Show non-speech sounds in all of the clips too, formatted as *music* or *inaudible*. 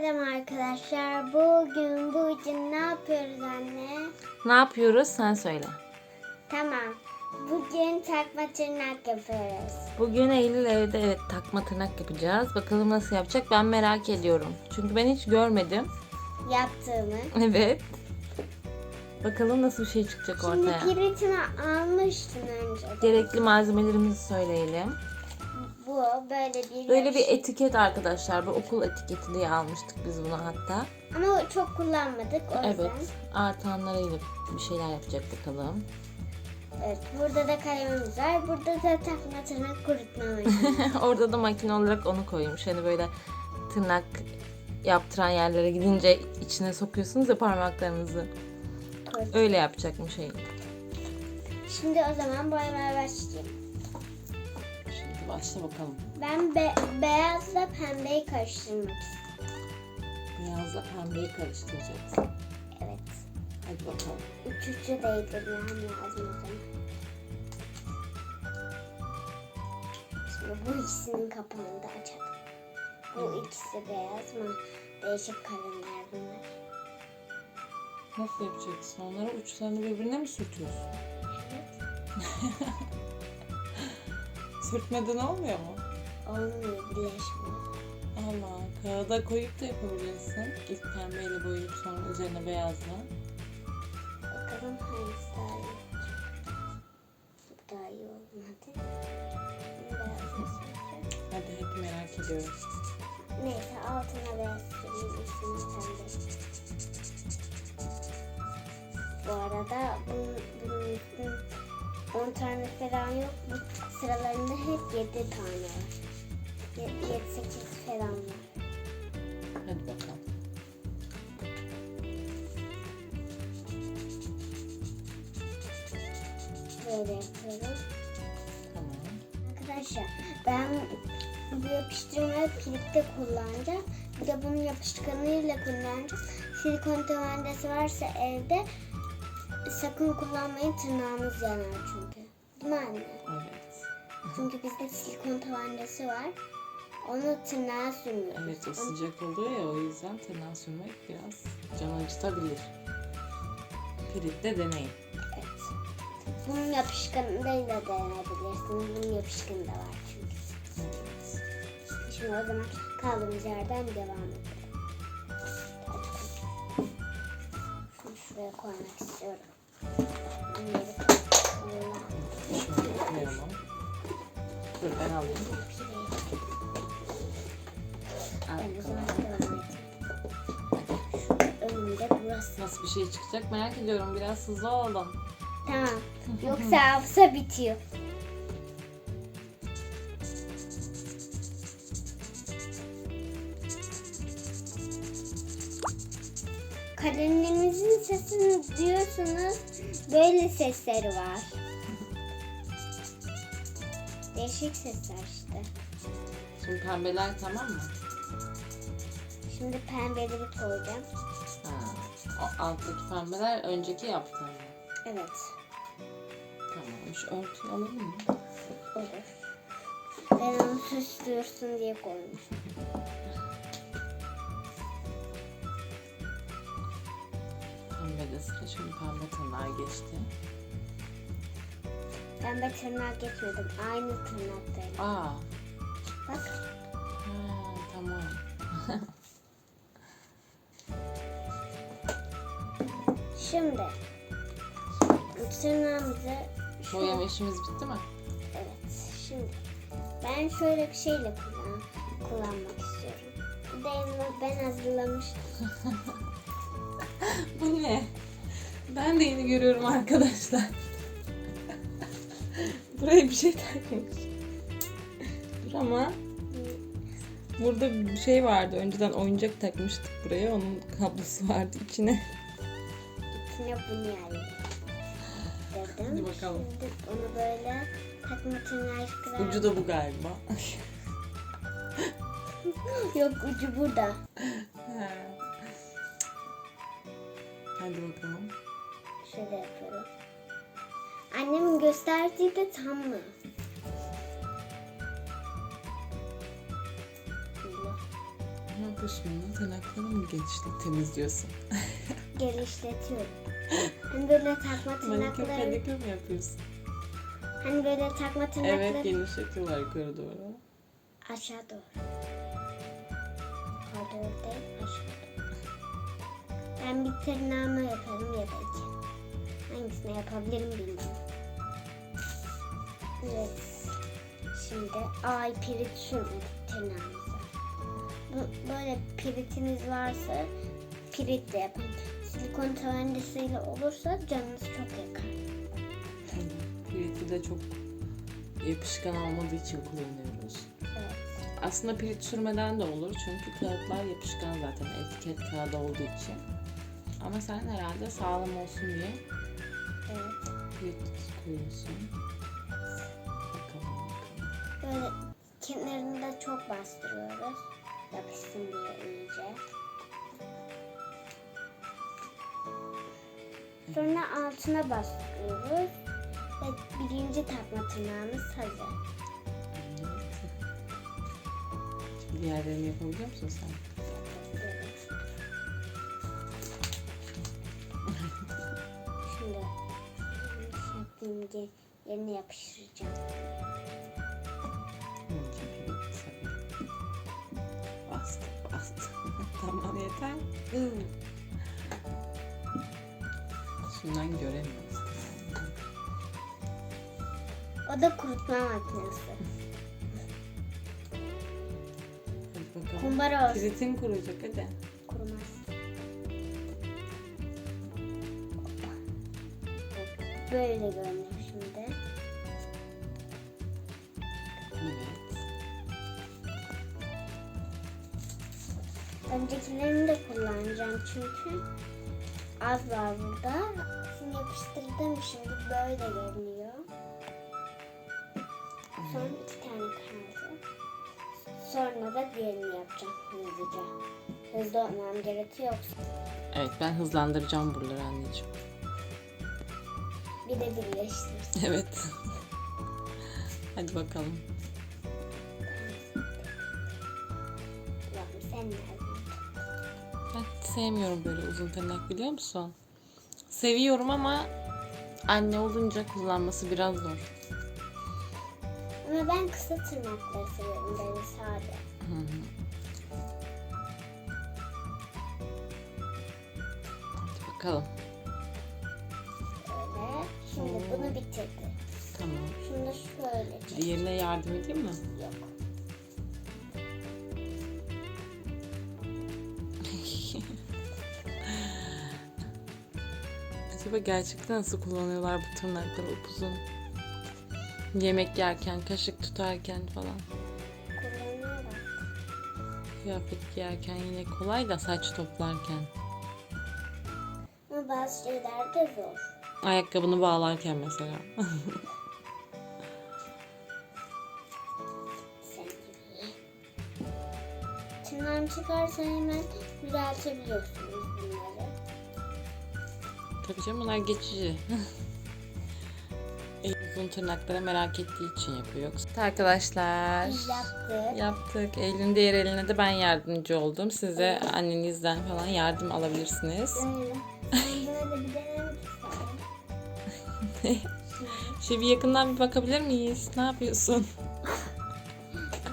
Selam arkadaşlar. Bugün bu için ne yapıyoruz anne? Ne yapıyoruz sen söyle. Tamam. Bugün takma tırnak yapıyoruz. Bugün Eylül evde evet takma tırnak yapacağız. Bakalım nasıl yapacak ben merak ediyorum. Çünkü ben hiç görmedim. Yaptığımı. Evet. Bakalım nasıl bir şey çıkacak Şimdi ortaya. kiritini almıştın önce. Gerekli malzemelerimizi söyleyelim. Bu böyle bir Böyle bir etiket arkadaşlar. Bu okul etiketi diye almıştık biz bunu hatta. Ama çok kullanmadık o yüzden. Evet. Artanlarıyla bir şeyler yapacak bakalım. Evet. Burada da kalemimiz var. Burada da takma tırnak kurutma makinesi. *laughs* Orada da makine olarak onu koymuş. Hani böyle tırnak yaptıran yerlere gidince içine sokuyorsunuz ya parmaklarınızı. Kurt- Öyle yapacakmış Eylül. Şimdi o zaman boyamaya başlayayım. Başla bakalım. Ben be- beyazla pembeyi karıştırmak istiyorum. Beyazla pembeyi karıştıracaksın. Evet. Hadi bakalım. Üç ucu değdirmem lazım o zaman. Şimdi bu ikisinin kapağını da açalım. Bu ikisi beyaz mı? Değişik kalemler bunlar. Nasıl yapacaksın? Onları uçlarını birbirine mi sürtüyorsun? Evet. *laughs* Sürtmeden olmuyor mu? Olmuyor birleşmiyor. Allah. Kağıda koyup da yapabilirsin. İlk pembeyle boyayıp sonra üzerine beyazla. Bakalım hangisi daha iyi olacak. Bu daha iyi olmadı. Beyaz? Hadi hadi merak ediyorum. Neyse altına beyaz süreyim üstüne pembe. Bu arada bunun, bunun üstünün 10 tane falan yok. Bu sıralarında hep 7 tane var. 7-8 falan var. Hadi bakalım. Böyle yapıyorum. Tamam. Arkadaşlar ben bu yapıştırmayı kilipte kullanacağım. Bir de bunun yapışkanıyla kullanacağım. Silikon tabancası varsa evde sakın kullanmayın tırnağınız yanar çünkü. Değil mi anne? Evet. Çünkü bizde silikon tabancası var. Onu tırnağa sürmüyoruz. Evet o sıcak oluyor ya o yüzden tırnağı sürmek biraz can acıtabilir. Piritte deneyin. Evet. Bunun yapışkanıyla deneyebilirsiniz. Bunun yapışkanı da var çünkü. Evet. Şimdi o zaman kaldığımız yerden devam edelim. Koymak istiyorum. Bunları koyalım. Dur ben alayım. Al önümde burası. Nasıl bir şey çıkacak merak ediyorum. Biraz hızlı olalım. Tamam. Yoksa hafıza bitiyor. Kalemimizin sesini duyuyorsunuz. Böyle sesleri var. Değişik sesler işte. Şimdi pembeler tamam mı? Şimdi pembeleri koyacağım. Ha. O alttaki pembeler önceki yaptığın? Evet. Tamam. Şu örtüyü alalım mı? Olur. Ben onu süs dursun diye koymuşum. Sıra. Şimdi pembe tırnağa geçti. Pembe tırnak geçmedim. Aynı tırnaktayım. Aa. Bak. Ha, tamam. *laughs* Şimdi tırnağımızı şu- Boyama işimiz bitti mi? evet şimdi ben şöyle bir şeyle kullan kullanmak istiyorum. Elime ben hazırlamıştım. *laughs* Bu ne? Ben de yeni görüyorum arkadaşlar. Buraya bir şey takmış. Dur ama burada bir şey vardı. Önceden oyuncak takmıştık buraya. Onun kablosu vardı içine. İçine bunu yerledim. Hadi bakalım. Şimdi onu böyle takma tırnak Ucu da bu galiba. *laughs* Yok ucu burada. Hadi bakalım. Şöyle yapıyorum. Annemin gösterdiği de tam mı? Lan? Tırnakları mı genişlet temizliyorsun? *laughs* Genişletiyorum. Hani böyle takma Manikür tırnakları, pedikür mü yapıyorsun? hani böyle takma Evet tırnakları genişletiyorlar yukarı doğru. aşağı doğru. Yukarı doğru değil, aşağı doğru. Ben bir tırnağımı yaparım ya da iki. Hangisini yapabilirim bilmiyorum. Evet. Şimdi ay pirit sürmedik tırnağımıza. Bu, böyle piritiniz varsa piritle yapın. Silikon tabancasıyla olursa canınız çok yakar. Piriti de çok yapışkan olmadığı için kullanıyoruz. Evet. Aslında pirit sürmeden de olur çünkü kağıtlar yapışkan zaten etiket kağıdı olduğu için. Ama sen herhalde sağlam olsun diye Evet. pirit koyuyorsun. Bakalım bakalım. Böyle kenarını da çok bastırıyoruz. Yapışsın diye iyice. Sonra altına bastırıyoruz. Ve birinci takma tırnağımız hazır. Evet. Diğerlerini yapabiliyor musun sen? Şeklinde yerine yapıştıracağım. Bastı bastı. *laughs* tamam yeter. Şundan göremiyoruz. O da kurutma makinesi. Hadi bakalım. Kumbara olsun. Piritin kuruyacak hadi. Kurumaz. Böyle görünüyor şimdi. Evet. Öncekilerini de kullanacağım çünkü az var burada. Şimdi yapıştırdım şimdi böyle görünüyor. Son iki tane kaldı. Sonra da diğerini yapacağım hızlıca. Hızlı olmam gerekiyor yoksa Evet ben hızlandıracağım buraları anneciğim. Bir de birleştiririz. *laughs* Evet. Hadi bakalım. Sen? Ben sevmiyorum böyle uzun tırnak biliyor musun? Seviyorum ama anne olunca kullanması biraz zor. Ama ben kısa tırnakları seviyorum böyle sade. Hı hı. Hadi bakalım. Şimdi bunu bitirdi. Tamam. Da şöyle çek. Diğerine yardım edeyim mi? Yok. *laughs* Acaba gerçekten nasıl kullanıyorlar bu tırnakları upuzun? Yemek yerken, kaşık tutarken falan. Kullanıyorlar. Kıyafet giyerken yine kolay da saç toplarken. Ama bazı şeyler de zor. Ayakkabını bağlarken mesela. Tırnağını çıkarsan hemen düzeltebiliyorsunuz bunları. Tabii canım bunlar geçici. *laughs* Uzun tırnaklara merak ettiği için yapıyor. Arkadaşlar yaptık. yaptık. Eylül'ün diğer eline de ben yardımcı oldum. Size annenizden falan yardım alabilirsiniz. Böyle. Bir yakından bir bakabilir miyiz? Ne yapıyorsun?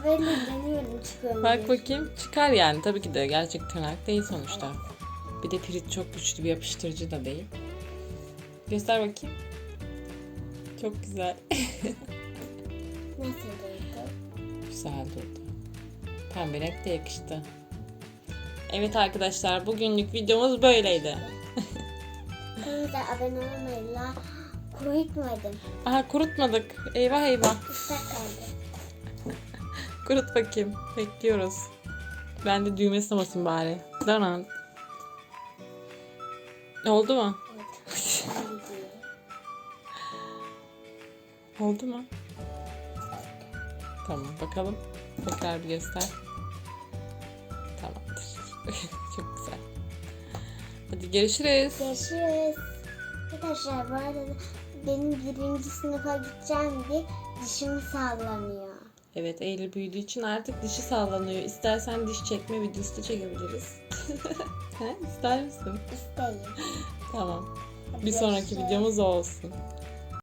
Böyle deniyorum çıkıyor mu Bak bakayım. Çıkar yani. Tabii ki de gerçek tırnak değil sonuçta. Bir de pirit çok güçlü bir yapıştırıcı da değil. Göster bakayım. Çok güzel. *laughs* Nasıl durdu? güzel durdu. Pembe renk de yakıştı. Evet arkadaşlar bugünlük videomuz böyleydi. Kanalımıza abone olmayı, kurutmadım. Aha kurutmadık. Eyvah eyvah. Islak kaldı. *laughs* Kurut bakayım. Bekliyoruz. Ben de düğmesine basayım bari. Danan. Oldu mu? *laughs* Oldu mu? Tamam bakalım. Tekrar bir göster. Tamamdır. *laughs* Çok güzel. Hadi görüşürüz. Görüşürüz. Arkadaşlar bu arada benim birinci sınıfa gideceğim diye dişim sallanıyor. Evet Eylül büyüdüğü için artık dişi sallanıyor. İstersen diş çekme videosu da çekebiliriz. *laughs* He, İster misin? İsteyim. Tamam. Bir sonraki videomuz o olsun.